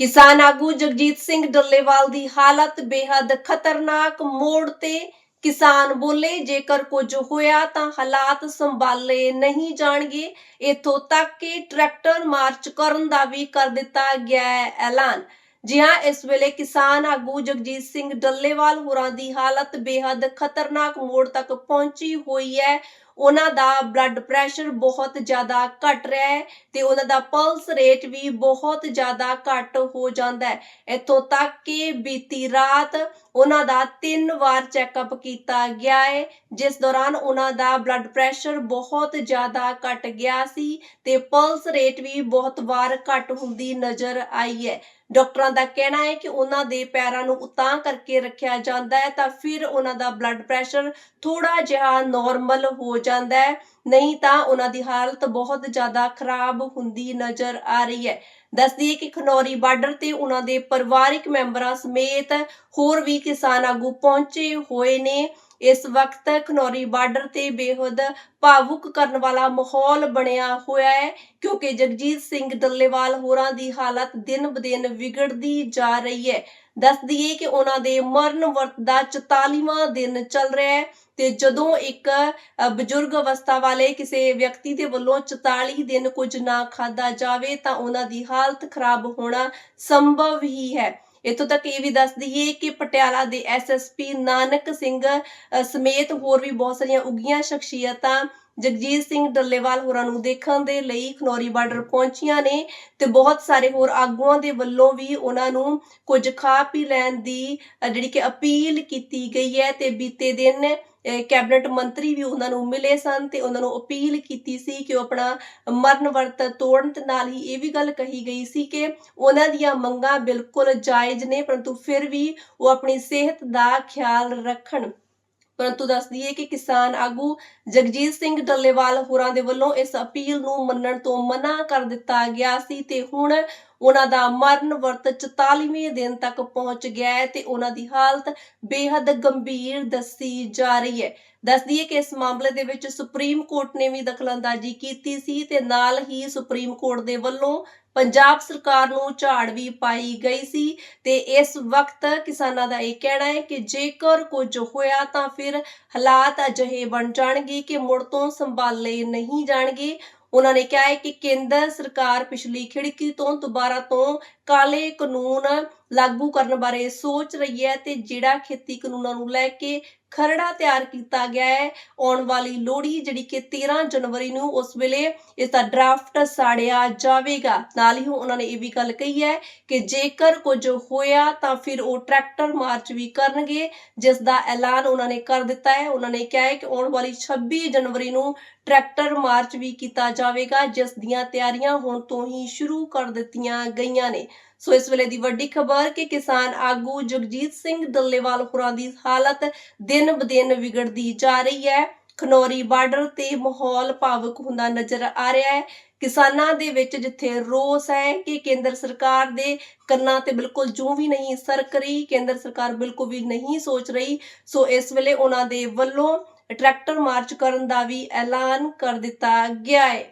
ਕਿਸਾਨ ਆਗੂ ਜਗਜੀਤ ਸਿੰਘ ਡੱਲੇਵਾਲ ਦੀ ਹਾਲਤ ਬੇहद ਖਤਰਨਾਕ। ਮੋੜ ਤੇ ਕਿਸਾਨ ਬੋਲੇ, ਜੇਕਰ ਕੁਝ ਹੋਇਆ ਤਾਂ ਹਾਲਾਤ ਸੰਭਾਲੇ ਨਹੀਂ ਜਾਣਗੇ। ਇਥੋਂ ਤੱਕ ਕਿ ਟਰੈਕਟਰ ਮਾਰਚ ਕਰਨ ਦਾ ਵੀ ਕਰ ਦਿੱਤਾ ਗਿਆ ਹੈ ਐਲਾਨ। ਜੀ ਹਾਂ ਇਸ ਵੇਲੇ ਕਿਸਾਨ ਆਗੂ ਜਗਜੀਤ ਸਿੰਘ ਡੱਲੇਵਾਲ ਹੋਰਾਂ ਦੀ ਹਾਲਤ ਬੇहद ਖਤਰਨਾਕ ਮੋੜ ਤੱਕ ਪਹੁੰਚੀ ਹੋਈ ਹੈ। ਉਹਨਾਂ ਦਾ ਬਲੱਡ ਪ੍ਰੈਸ਼ਰ ਬਹੁਤ ਜ਼ਿਆਦਾ ਘਟ ਰਿਹਾ ਹੈ ਤੇ ਉਹਨਾਂ ਦਾ ਪਲਸ ਰੇਟ ਵੀ ਬਹੁਤ ਜ਼ਿਆਦਾ ਘੱਟ ਹੋ ਜਾਂਦਾ ਹੈ। ਇੱਥੋਂ ਤੱਕ ਕਿ ਬੀਤੀ ਰਾਤ ਉਹਨਾਂ ਦਾ ਤਿੰਨ ਵਾਰ ਚੈੱਕਅਪ ਕੀਤਾ ਗਿਆ ਹੈ, ਜਿਸ ਦੌਰਾਨ ਉਹਨਾਂ ਦਾ ਬਲੱਡ ਪ੍ਰੈਸ਼ਰ ਬਹੁਤ ਜ਼ਿਆਦਾ ਘਟ ਗਿਆ ਸੀ ਤੇ ਪਲਸ ਰੇਟ ਵੀ ਬਹੁਤ ਵਾਰ ਘਟ ਹੁੰਦੀ ਨਜ਼ਰ ਆਈ ਹੈ। ਡਾਕਟਰਾਂ ਦਾ ਕਹਿਣਾ ਹੈ ਕਿ ਉਹਨਾਂ ਦੇ ਪੈਰਾਂ ਨੂੰ ਉਤਾਂ ਕਰਕੇ ਰੱਖਿਆ ਜਾਂਦਾ ਹੈ, ਤਾਂ ਫਿਰ ਉਹਨਾਂ ਦਾ ਬਲੱਡ ਪ੍ਰੈਸ਼ਰ ਥੋੜਾ ਜਿਹਾ ਨਾਰਮਲ ਹੋ ਜਾਂਦਾ ਹੈ। ਨਹੀਂ ਤਾਂ ਉਹਨਾਂ ਦੀ ਹਾਲਤ ਬਹੁਤ ਜ਼ਿਆਦਾ ਖਰਾਬ ਹੁੰਦੀ ਨਜ਼ਰ ਆ ਰਹੀ ਹੈ। ਦੱਸਦੀ ਹੈ ਕਿ ਖਨੌਰੀ ਬਾਰਡਰ ਤੇ ਉਹਨਾਂ ਦੇ ਪਰਿਵਾਰਿਕ ਮੈਂਬਰਾਂ ਸਮੇਤ ਹੋਰ ਵੀ ਕਿਸਾਨ ਆਗੂ ਪਹੁੰਚੇ ਹੋਏ ਨੇ। ਇਸ ਵਕਤ ਖਨੌਰੀ ਬਾਰਡਰ ਤੇ ਬੇਹੱਦ ਭਾਵੁਕ ਕਰਨ ਵਾਲਾ ਮਾਹੌਲ ਬਣਿਆ ਹੋਇਆ ਹੈ, ਕਿਉਂਕਿ ਜਗਜੀਤ ਸਿੰਘ ਡੱਲੇਵਾਲ ਹੋਰਾਂ ਦੀ ਹਾਲਤ ਦਿਨ ਬਦਿਨ ਵਿਗੜਦੀ ਜਾ ਰਹੀ ਹੈ। ਦੱਸ ਦਈਏ ਕਿ ਉਹਨਾਂ ਦੇ ਮਰਨ ਵਰਤ ਦਾ 44ਵਾਂ ਦਿਨ ਚੱਲ ਰਿਹਾ ਹੈ ਤੇ ਜਦੋਂ ਇੱਕ ਬਜ਼ੁਰਗ ਅਵਸਥਾ ਵਾਲੇ ਕਿਸੇ ਵਿਅਕਤੀ ਦੇ ਵੱਲੋਂ 44 ਦਿਨ ਕੁਝ ਨਾ ਖਾਦਾ ਜਾਵੇ ਤਾਂ ਉਹਨਾਂ ਦੀ ਹਾਲਤ ਖਰਾਬ ਹੋਣਾ ਸੰਭਵ ਹੀ ਹੈ। ਇਤੋਂ ਤੱਕ ਇਹ ਵੀ ਦੱਸ ਦਈਏ ਕਿ ਪਟਿਆਲਾ ਦੇ ਐਸਐਸਪੀ ਨਾਨਕ ਸਿੰਘ ਸਮੇਤ ਹੋਰ ਵੀ ਬਹੁਤ ਸਾਰੀਆਂ ਉੱਗੀਆਂ ਸ਼ਖਸੀਅਤਾਂ ਜਗਜੀਤ ਸਿੰਘ ਡੱਲੇਵਾਲ ਹੋਰਾਂ ਨੂੰ ਦੇਖਣ ਦੇ ਲਈ ਖਨੌਰੀ ਬਾਰਡਰ ਪਹੁੰਚੀਆਂ ਨੇ ਤੇ ਬਹੁਤ ਸਾਰੇ ਹੋਰ ਆਗੂਆਂ ਦੇ ਵੱਲੋਂ ਵੀ ਉਹਨਾਂ ਨੂੰ ਕੁਝ ਖਾ ਪੀ ਲੈਣ ਦੀ ਜਿਹੜੀ ਕਿ ਅਪੀਲ ਕੀਤੀ ਗਈ ਹੈ ਤੇ ਬੀਤੇ ਦਿਨ ਕੈਬਨਿਟ ਮੰਤਰੀ ਵੀ ਉਹਨਾਂ ਨੂੰ ਮਿਲੇ ਸਨ ਤੇ ਉਹਨਾਂ ਨੂੰ ਅਪੀਲ ਕੀਤੀ ਸੀ ਕਿ ਉਹ ਆਪਣਾ ਮਰਨ ਵਰਤ ਤੋੜਨ ਤੇ ਨਾਲ ਹੀ ਇਹ ਵੀ ਗੱਲ ਕਹੀ ਗਈ ਸੀ ਕਿ ਉਹਨਾਂ ਦੀਆਂ ਮੰਗਾਂ ਬਿਲਕੁਲ ਜਾਇਜ਼ ਨੇ, ਪਰੰਤੂ ਫਿਰ ਵੀ ਉਹ ਆਪਣੀ ਸਿਹਤ ਦਾ ਖਿਆਲ ਰੱਖਣ। ਪਰੰਤੂ ਦੱਸ ਦਈਏ ਕਿ ਕਿਸਾਨ ਆਗੂ ਜਗਜੀਤ ਸਿੰਘ ਡੱਲੇਵਾਲ ਹੋਰਾਂ ਦੇ ਵੱਲੋਂ ਇਸ ਅਪੀਲ ਨੂੰ ਮੰਨਣ ਤੋਂ ਮਨਾ ਕਰ ਦਿੱਤਾ ਗਿਆ ਸੀ ਤੇ ਹੁਣ ਉਹਨਾਂ ਦਾ ਮਰਨ ਵਰਤ 44ਵੇਂ ਦਿਨ ਤੱਕ ਪਹੁੰਚ ਗਿਆ ਹੈ ਤੇ ਉਹਨਾਂ ਦੀ ਹਾਲਤ ਬੇहद ਗੰਭੀਰ ਦੱਸੀ ਜਾ ਰਹੀ ਹੈ। ਦੱਸ ਦਈਏ ਕਿ ਇਸ ਮਾਮਲੇ ਦੇ ਵਿੱਚ ਸੁਪਰੀਮ ਕੋਰਟ ਨੇ ਵੀ ਦਖਲਅੰਦਾਜ਼ੀ ਕੀਤੀ ਸੀ ਤੇ ਨਾਲ ਹੀ ਸੁਪਰੀਮ ਕੋਰਟ ਦੇ ਵੱਲੋਂ ਪੰਜਾਬ ਸਰਕਾਰ ਨੂੰ ਝਾੜ ਵੀ ਪਾਈ ਗਈ ਸੀ ਤੇ ਇਸ ਵਕਤ ਕਿਸਾਨਾਂ ਦਾ ਇਹ ਕਹਿਣਾ ਹੈ ਕਿ ਜੇਕਰ ਕੁਝ ਹੋਇਆ ਤਾਂ ਫਿਰ ਹਾਲਾਤ ਅਜਿਹੇ ਬਣ ਜਾਣਗੇ ਕਿ ਮੁੜ ਤੋਂ ਸੰਭਾਲੇ ਨਹੀਂ ਜਾਣਗੇ। ਉਹਨਾਂ ਨੇ ਕਿਹਾ ਹੈ ਕਿ ਕੇਂਦਰ ਸਰਕਾਰ ਪਿਛਲੀ ਖਿੜਕੀ ਤੋਂ ਦੁਬਾਰਾ ਤੋਂ ਕਾਲੇ ਕਾਨੂੰਨ ਲਾਗੂ ਕਰਨ ਬਾਰੇ ਸੋਚ ਰਹੀ ਹੈ ਤੇ ਜਿਹੜਾ ਖੇਤੀ ਕਾਨੂੰਨਾਂ ਨੂੰ ਲੈ ਕੇ ਖਰੜਾ ਤਿਆਰ ਕੀਤਾ ਗਿਆ ਹੈ, ਆਉਣ ਵਾਲੀ ਲੋਹੜੀ ਜਿਹੜੀ ਕਿ 13 ਜਨਵਰੀ ਨੂੰ ਉਸ ਵੇਲੇ ਇਸ ਦਾ ਡਰਾਫਟ ਸਾੜਿਆ ਜਾਵੇਗਾ। ਨਾਲ ਹੀ ਉਹਨਾਂ ਨੇ ਇਹ ਵੀ ਗੱਲ ਕਹੀ ਹੈ ਕਿ ਜੇਕਰ ਕੁਝ ਹੋਇਆ ਤਾਂ ਫਿਰ ਉਹ ਟਰੈਕਟਰ ਮਾਰਚ ਵੀ ਕਰਨਗੇ, ਜਿਸ ਦਾ ਐਲਾਨ ਉਹਨਾਂ ਨੇ ਕਰ ਦਿੱਤਾ ਹੈ। ਉਹਨਾਂ ਨੇ ਕਿਹਾ ਹੈ ਕਿ ਆਉਣ ਵਾਲੀ 26 ਜਨਵਰੀ ਨੂੰ ਟਰੈਕਟਰ ਮਾਰਚ ਵੀ ਕੀਤਾ ਜਾਵੇਗਾ, ਜਿਸ ਦੀਆਂ ਤਿਆਰੀਆਂ ਹੁਣ ਤੋਂ ਹੀ ਸ਼ੁਰੂ ਕਰ ਦਿੱਤੀਆਂ ਗਈਆਂ ਨੇ। ਸੋ ਇਸ ਵੇਲੇ ਦੀ ਵੱਡੀ ਖਬਰ ਕਿ ਕਿਸਾਨ ਆਗੂ ਜਗਜੀਤ ਸਿੰਘ ਡੱਲੇਵਾਲ ਹੋਰਾਂ ਦੀ ਹਾਲਤ ਦਿਨ ਬਦਿਨ ਵਿਗੜਦੀ ਜਾ ਰਹੀ ਹੈ। ਖਨੌਰੀ ਬਾਰਡਰ ਤੇ ਮਾਹੌਲ ਭਾਵੁਕ ਹੁੰਦਾ ਨਜ਼ਰ ਆ ਰਿਹਾ ਹੈ। ਕਿਸਾਨਾਂ ਦੇ ਵਿੱਚ ਜਿੱਥੇ ਰੋਸ ਹੈ ਕਿ ਕੇਂਦਰ ਸਰਕਾਰ ਦੇ ਕੰਨਾਂ ਤੇ ਬਿਲਕੁਲ ਜੂੰ ਵੀ ਨਹੀਂ ਸਰਕ ਰਹੀ, ਕੇਂਦਰ ਸਰਕਾਰ ਬਿਲਕੁਲ ਵੀ ਨਹੀਂ ਸੋਚ ਰਹੀ, ਸੋ ਇਸ ਵੇਲੇ ਉਹਨਾਂ ਦੇ ਵੱਲੋਂ ਟਰੈਕਟਰ ਮਾਰਚ ਕਰਨ ਦਾ ਵੀ ਐਲਾਨ ਕਰ ਦਿੱਤਾ ਗਿਆ ਹੈ।